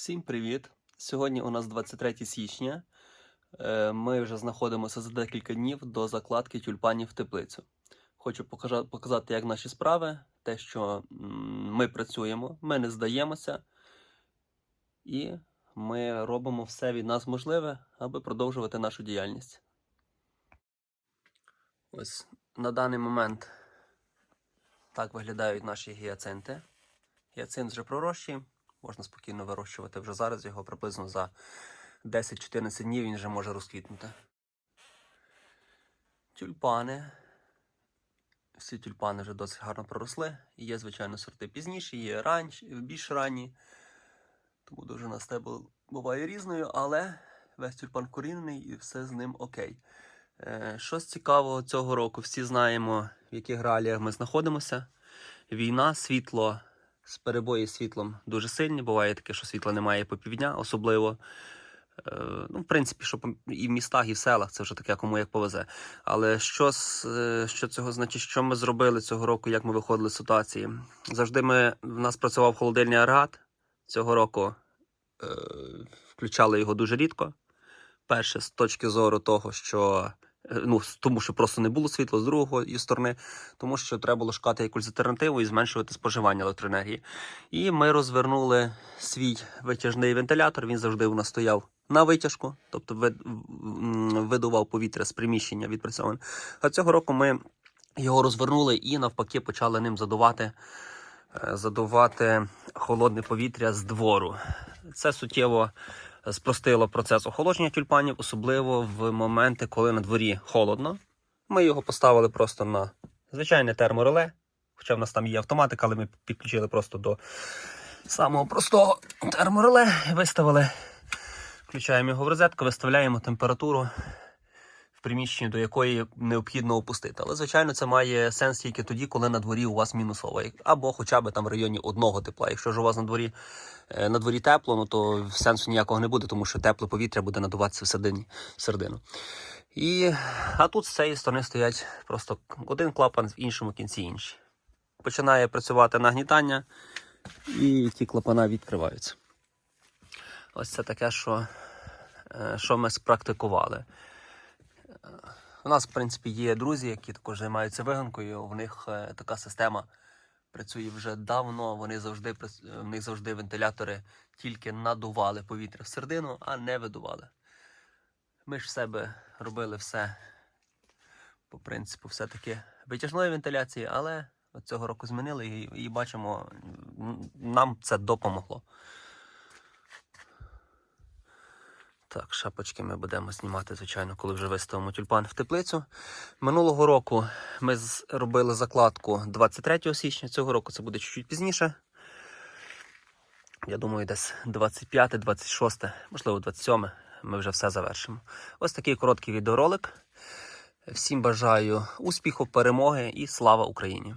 Всім привіт! Сьогодні у нас 23 січня. Е, Ми вже знаходимося за декілька днів до закладки тюльпанів в теплицю. Хочу показати, як наші справи, те, що ми працюємо, ми не здаємося, і ми робимо все від нас можливе, аби продовжувати нашу діяльність. Ось на даний момент так виглядають наші гіацинти. Гіацинт вже пророщий, можна спокійно вирощувати вже зараз його приблизно за 10-14 днів він вже може розквітнути. Тюльпани. Всі тюльпани вже досить гарно проросли. Є, звичайно, сорти пізніші, є ранч, більш ранні. Тому довжина стебл буває різною, але весь тюльпан корінений і все з ним окей. Е, Що з цікавого цього року, всі знаємо, в яких реаліях ми знаходимося. Війна, світло, з перебої світлом дуже сильні. Буває таке, що світла немає по півдня, особливо. Е, Ну, в принципі, що і в містах, і в селах, це вже таке, кому як повезе. Але що, е, що цього значить, що ми зробили цього року, як ми виходили з ситуації? Завжди ми, в нас працював холодильний агрегат. Цього року е, включали його дуже рідко. Перше, з точки зору того, що ну, тому що просто не було світла з другої сторони, тому що треба було шукати якусь альтернативу і зменшувати споживання електроенергії. І ми розвернули свій витяжний вентилятор. Він завжди у нас стояв на витяжку, тобто видував повітря з приміщення відпрацьоване. А цього року ми його розвернули і навпаки почали ним задувати, е, задувати холодне повітря з двору. Це суттєво спростило процес охолодження тюльпанів, особливо в моменти, коли на дворі холодно. Ми його поставили просто на звичайне термореле, хоча в нас там є автоматика, але ми підключили просто до самого простого термореле, виставили, включаємо його в розетку, виставляємо температуру в приміщенні, до якої необхідно опустити. Але, звичайно, це має сенс тільки тоді, коли на дворі у вас мінусова, або хоча б там в районі одного тепла. Якщо ж у вас на дворі, е, на дворі тепло, ну то сенсу ніякого не буде, тому що тепле повітря буде надуватися всередині, всередину. І, а тут з цієї сторони стоять просто один клапан, в іншому кінці інший. Починає працювати нагнітання, і ті клапана відкриваються. Ось це таке, що, е, що ми спрактикували. У нас, в принципі, є друзі, які також займаються виганкою. В них е, така система працює вже давно. Вони завжди в них завжди вентилятори тільки надували повітря всередину, а не видували. Ми ж в себе робили все по принципу, все-таки витяжної вентиляції, але цього року змінили і, і бачимо, нам це допомогло. Так, шапочки ми будемо знімати, звичайно, коли вже виставимо тюльпан в теплицю. Минулого року ми робили закладку 23 січня, цього року це буде чуть-чуть пізніше. Я думаю, десь 25, 26, можливо, 27 ми вже все завершимо. Ось такий короткий відеоролик. Всім бажаю успіху, перемоги і слава Україні!